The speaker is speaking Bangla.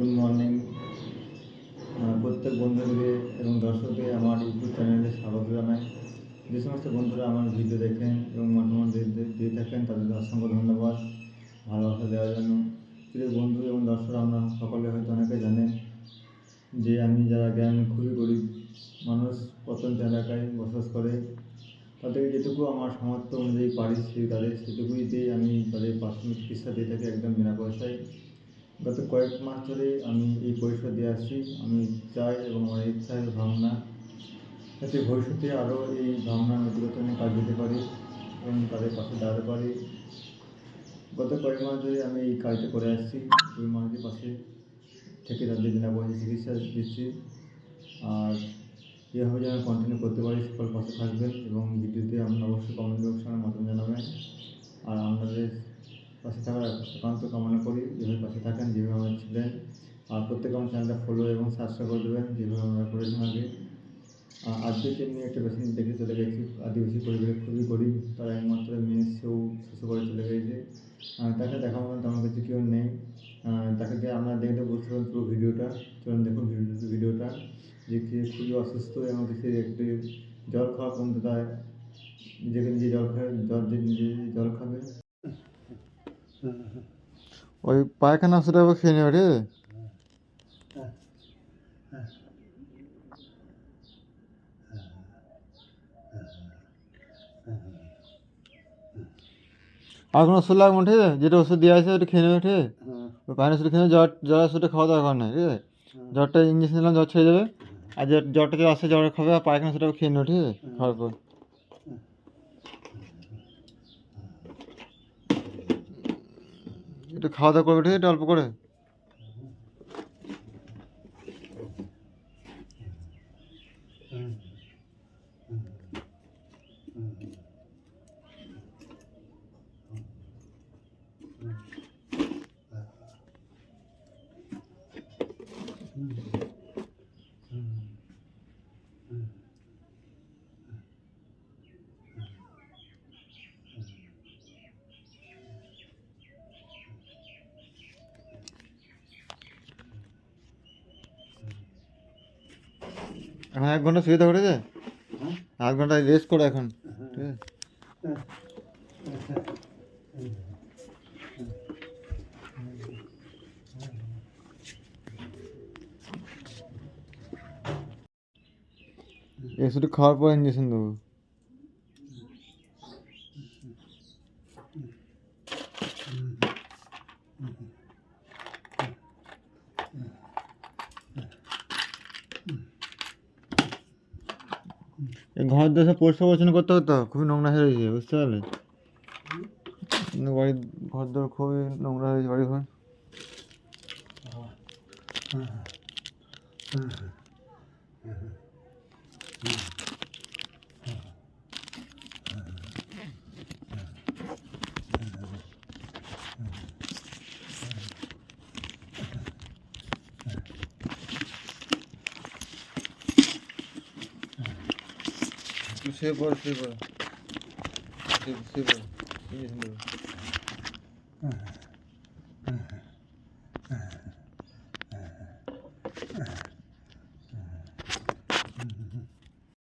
Good morning. প্রত্যেক বন্ধুদের এবং দর্শকদের আমার ইউটিউব চ্যানেলে স্বাগত জানাই। যে সমস্ত বন্ধুরা আমার ভিডিও দেখেন এবং মতামত দিয়ে- থাকেন তাদের অসংখ্য ধন্যবাদ ভালোবাসা দেওয়ার জন্য। প্রিয় বন্ধু এবং দর্শক, আমরা সকলে হয়তো অনেকে জানেন যে আমি যারা গ্রামে খুবই গরিব মানুষ প্রত্যন্ত এলাকায় বসবাস করে, তাদেরকে যেটুকু আমার সামর্থ্য অনুযায়ী পারি সেই তাদের সেটুকুই দিয়ে আমি তাদের প্রাথমিক চিকিৎসা দিয়ে থাকি একদম বিনা পয়সায়। গত কয়েক মাস ধরে আমি এই পরিষেবা দিয়ে আসছি। আমি চাই এবং আমার ইচ্ছা এবং ভাবনা যাতে ভবিষ্যতে আরও এই ভাবনা নৈতিকতা নিয়ে কাজ দিতে পারি এবং তাদের পাশে দাঁড়াতে পারি। গত কয়েক মাস ধরে আমি এই কাজটা করে আসছি। ওই মানুষের পাশে থেকে তাদের বিনা পয়সা চিকিৎসা দিচ্ছি। আর এভাবে যেন কন্টিনিউ করতে পারি, সকল পাশে থাকবেন এবং ভিডিওতে আপনার অবশ্যই কমেন্ট বক্সে আমার মতন জানাবেন। আর আপনাদের পাশে থাকার একান্ত কামনা করি। যেভাবে পাশে থাকেন যেভাবে আমার ছিলেন, আর প্রত্যেকে আমার চ্যানেলটা ফলো এবং সাবস্ক্রাইব করে দেবেন, যেভাবে আমরা করেছেন আগে। আজকে নিয়ে একটা পেশেন্ট দেখে চলে গেছি। আদিবাসী পরিবারে খুবই গরিব, তারা একমাত্র মেয়ে, সেও শিশু করে চলে গেছে। তাকে দেখা মতন তেমন কিছু কেউ নেই। তাকে যে আপনারা দেখলে বুঝতে পারেন পুরো ভিডিওটা। চলুন দেখুন ভিডিও- ভিডিওটা। যে সে খুবই অসুস্থ এবং সে একটু জল খাওয়া পর্যন্ত তার নিজেকে নিজে জল খায় জল নিজে জল খাবে। ওই পায়খানা ওষুধটা খেয়ে নেবে রে। আর কোনো ওষুধ লাগবে ঠিক আছে? যেটা ওষুধ দেওয়া আছে ওটা খেয়ে নেবে ঠিক আছে? পায়খানা ওষুধ খেয়ে জ্বর জ্বর ওষুধটা খাওয়া দরকার নেই ঠিক আছে? জ্বরটা ইঞ্জেকশন দিলাম জ্বর ছেড়ে যাবে আর জ্বরটা আসে জ্বর খাবে আর পায়খানা ওষুধটা খেয়ে নেবে ঠিক আছে? খাওয়ার পর। একটু খাওয়া দাওয়া করবে ঠিক আছে একটু অল্প করে। এখন এক ঘণ্টা শুয়ে থাকো ঠিক আছে? আধ ঘণ্টা রেস্ট করো এখন ঠিক আছে? শুধু খাওয়ার পর ইঞ্জেকশন দেবো। ঘর দেশে পরিষ্কার পরিচ্ছন্ন করতে হতো, খুবই নোংরা হয়ে রয়েছে, বুঝতে পারলে? বাড়ির ঘর দর খুবই নোংরা হয়েছে বাড়ি ঘর। তুই শুয়ে পড় শুয়ে পড় শুয়ে শুয়ে পড় ইঞ্জেকশন দেবো